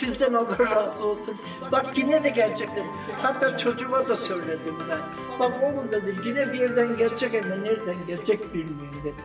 Sizden Allah razı olsun. Bak yine de gerçekten. Hatta çocuğuma da söyledim ben. Bak oğlum dedim yine bir yerden gelecek ama nereden gelecek bilmiyorum dedim.